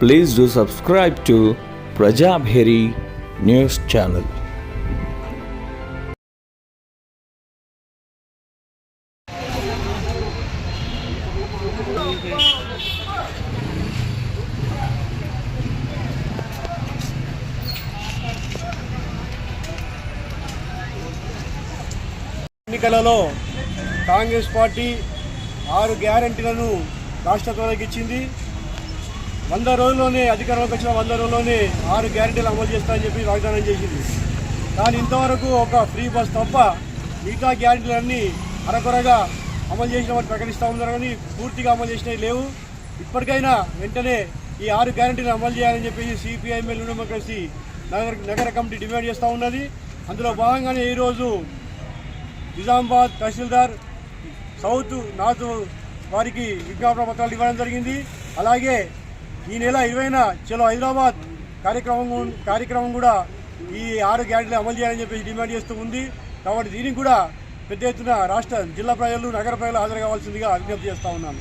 Please do subscribe to Prajabheri news channel ఎన్నికలలో Congress party ఆరు గ్యారంటీలను రాష్ట్ర త్వరకి ఇచ్చింది వంద రోజుల్లోనే అధికారంలోకి వచ్చిన వంద రోజుల్లోనే ఆరు గ్యారెంటీలు అమలు చేస్తారని చెప్పి వాగ్దానం చేసింది. కానీ ఇంతవరకు ఒక ఫ్రీ బస్ తప్ప మిగతా గ్యారెంటీలన్నీ అరకొరగా అమలు చేసిన వాటి ప్రకటిస్తూ ఉన్నారు కానీ పూర్తిగా అమలు చేసినవి లేవు. ఇప్పటికైనా వెంటనే ఈ ఆరు గ్యారెంటీలు అమలు చేయాలని చెప్పేసి సిపిఐ ఎమ్మెల్యే కలిసి నగర నగర కమిటీ డిమాండ్ చేస్తూ ఉన్నది. అందులో భాగంగానే ఈరోజు నిజామాబాద్ తహసీల్దార్ సౌత్ నార్త్ వారికి విజ్ఞాపన పత్రాలు ఇవ్వడం జరిగింది. అలాగే ఈ నెల ఇరవైన చలో హైదరాబాద్ కార్యక్రమం కార్యక్రమం కూడా ఈ ఆరు గ్యారెంటీలు అమలు చేయాలని చెప్పేసి డిమాండ్ చేస్తూ ఉంది. కాబట్టి దీనికి కూడా పెద్ద ఎత్తున రాష్ట్ర జిల్లా ప్రజలు నగర ప్రజలు హాజరు కావాల్సిందిగా విజ్ఞప్తి చేస్తూ ఉన్నాను.